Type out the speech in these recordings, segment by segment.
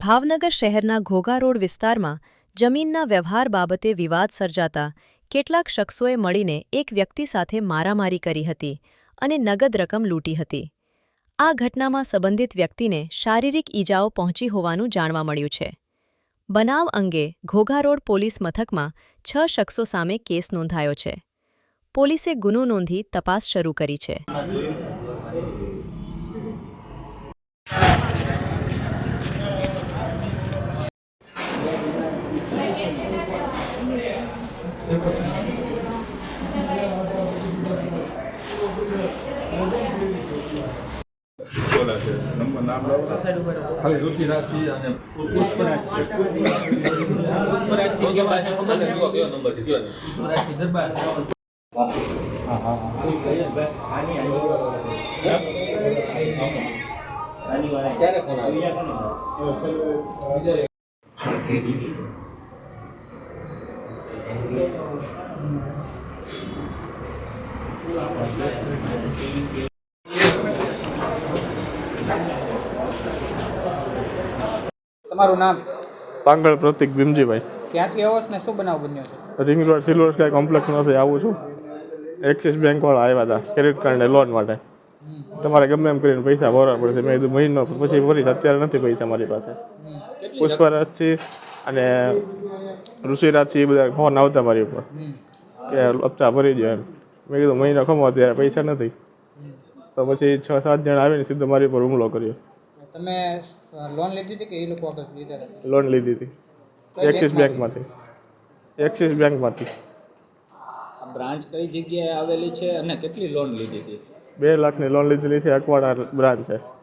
ભાવનગર શહેરના ઘોઘા રોડ વિસ્તારમાં જમીનના વ્યવહાર બાબતે વિવાદ સર્જાતા કેટલાક શખ્સોએ મળીને એક વ્યક્તિ સાથે મારામારી કરી હતી અને નગદ રકમ લૂંટી હતી. આ ઘટનામાં સંબંધિત વ્યક્તિને શારીરિક ઈજાઓ પહોંચી હોવાનું જાણવા મળ્યું છે. બનાવ અંગે ઘોઘા રોડ પોલીસ મથકમાં છ શખ્સો સામે કેસ નોંધાયો છે. પોલીસે ગુનો નોંધી તપાસ શરૂ કરી છે. લાવો ખાલી ઋષિરાજસિંહ અને પુષ્પરાજ છે પુષ્પરાજ છે કયો કયો નંબર છે કયો પુષ્પરાજ છે દરબાર ક્યારે ફોન આવ્યો તમારું નામ? પાંગળ પ્રતિક ભીમજીભાઈ. ક્યાંથી આવો છો ને શું બનાવ બન્યો છે? રિંગ રોડ સિલ્વર સ્કાય કોમ્પ્લેક્સમાંથી આવું છું. એક્સિસ બેંક વાળા આવ્યા હતા ક્રેડિટ કાર્ડને લોન માટે. તમારે ગમે એમ કરીને પૈસા ભરવા પડશે. મેં કીધું મહિનો પછી ભરીશ અત્યારે નથી પૈસા મારી પાસે. પુષ્પરાજથી અને ઋષિરાજથી એ બધા ફોન આવતા મારી ઉપર. કે હપ્તા ભરી દો એમ. મેં કીધું મહિનો ખમો અત્યારે પૈસા નથી. તો પછી છ સાત જણા આવીને સીધો મારી ઉપર હુમલો કર્યો. તમે લોન લીધી હતી કે એ લોકો આગળ લોન લીધી હતી. એક્સિસ બેંકમાંથી? બેંકમાંથી એક્સિસ બેંકમાંથી બ્રાન્ચ કઈ જગ્યાએ આવેલી છે અને કેટલી લોન લીધી હતી? બે લાખની લોન લીધેલી છે અકવાડા બ્રાન્ચ છે.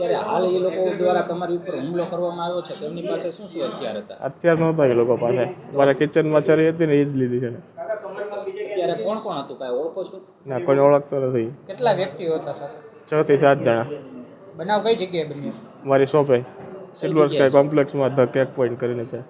ત્યારે હાલ એ લોકો દ્વારા તમારી ઉપર હુમલો કરવામાં આવ્યો છે તેમની પાસે શું શું હથિયાર હતા? અત્યાર નહોતા એ લોકો પાસે. મારા કિચનમાં ચરી હતી ને એ જ લીધી છે. ને કોણ કોણ હતું? કાંઈ ઓળખો છો? ના કોઈ ઓળખતો નથી. કેટલા વ્યક્તિઓ હતા સાથે? છ થી સાત જણા. બનાવ કઈ જગ્યાએ બન્યો? મારી શોપે સિલ્વર સ્કાય કોમ્પ્લેક્સમાં ધ કેક પોઈન્ટ કરીને છે.